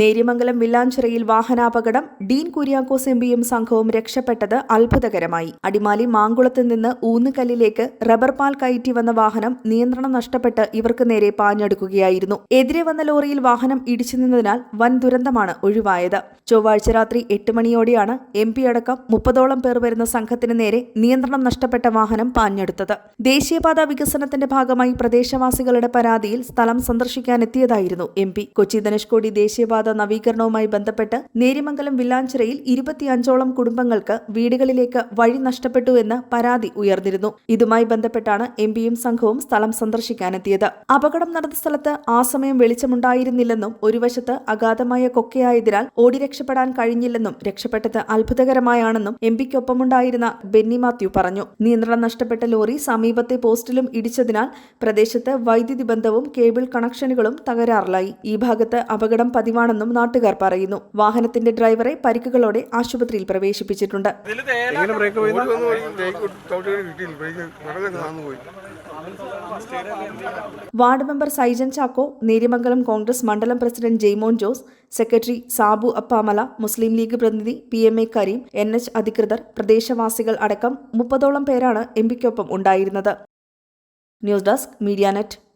നേര്യമംഗലം വില്ലാഞ്ചിറയിൽ വാഹനാപകടം ഡീൻ കുര്യാക്കോസ് എം പിയും സംഘവും രക്ഷപ്പെട്ടത് അത്ഭുതകരമായി. അടിമാലി മാങ്കുളത്ത് നിന്ന് ഊന്നുകല്ലിലേക്ക് റബ്ബർ പാൽ കയറ്റി വന്ന വാഹനം നിയന്ത്രണം നഷ്ടപ്പെട്ട് ഇവർക്ക് നേരെ പാഞ്ഞെടുക്കുകയായിരുന്നു. എതിരെ വന്ന ലോറിയിൽ വാഹനം ഇടിച്ചു നിന്നതിനാൽ വൻ ദുരന്തമാണ് ഒഴിവായത്. ചൊവ്വാഴ്ച രാത്രി എട്ട് മണിയോടെയാണ് എം പി അടക്കം മുപ്പതോളം പേർ വരുന്ന സംഘത്തിന് നേരെ നിയന്ത്രണം നഷ്ടപ്പെട്ട വാഹനം പാഞ്ഞെടുത്തത്. ദേശീയപാത വികസനത്തിന്റെ ഭാഗമായി പ്രദേശവാസികളുടെ പരാതിയിൽ സ്ഥലം സന്ദർശിക്കാനെത്തിയതായിരുന്നു എം പി. കൊച്ചി ധനുഷ്കോടി ദേശീയപാത നവീകരണവുമായി ബന്ധപ്പെട്ട് നേരിമംഗലം വില്ലാഞ്ചിറയിൽ ഇരുപത്തിയഞ്ചോളം കുടുംബങ്ങൾക്ക് വീടുകളിലേക്ക് വഴി നഷ്ടപ്പെട്ടു എന്ന് പരാതി ഉയർന്നിരുന്നു. ഇതുമായി ബന്ധപ്പെട്ടാണ് എം പിയും സംഘവും സ്ഥലം സന്ദർശിക്കാനെത്തിയത്. അപകടം നടന്ന സ്ഥലത്ത് ആ സമയം വെളിച്ചമുണ്ടായിരുന്നില്ലെന്നും ഒരു വശത്ത് അഗാധമായ കൊക്കയായതിനാൽ ഓടി രക്ഷപ്പെടാൻ കഴിഞ്ഞില്ലെന്നും രക്ഷപ്പെട്ടത് അത്ഭുതകരമായാണെന്നും എം പിക്കൊപ്പമുണ്ടായിരുന്ന ബെന്നി മാത്യു പറഞ്ഞു. നിയന്ത്രണം നഷ്ടപ്പെട്ട ലോറി സമീപത്തെ പോസ്റ്റിലും ഇടിച്ചതിനാൽ പ്രദേശത്ത് വൈദ്യുതി ബന്ധവും കേബിൾ കണക്ഷനുകളും തകരാറിലായി. ഈ ഭാഗത്ത് അപകടം പതിവാണെന്നും നാട്ടുകാർ പറയുന്നു. വാഹനത്തിന്റെ ഡ്രൈവറെ പരിക്കുകളോടെ ആശുപത്രിയിൽ പ്രവേശിപ്പിച്ചിട്ടുണ്ട്. വാർഡ് മെമ്പർ സൈജൻ ചാക്കോ നേര്യമംഗലം കോൺഗ്രസ് മണ്ഡലം പ്രസിഡന്റ് ജെയ്മോൻ ജോസ് സെക്രട്ടറി സാബു അപ്പാമല മുസ്ലിം ലീഗ് പ്രതിനിധി P M A Kareem N H അധികൃതർ പ്രദേശവാസികൾ അടക്കം മുപ്പതോളം പേരാണ് എം പിക്കൊപ്പം ഉണ്ടായിരുന്നത്. News desk media net.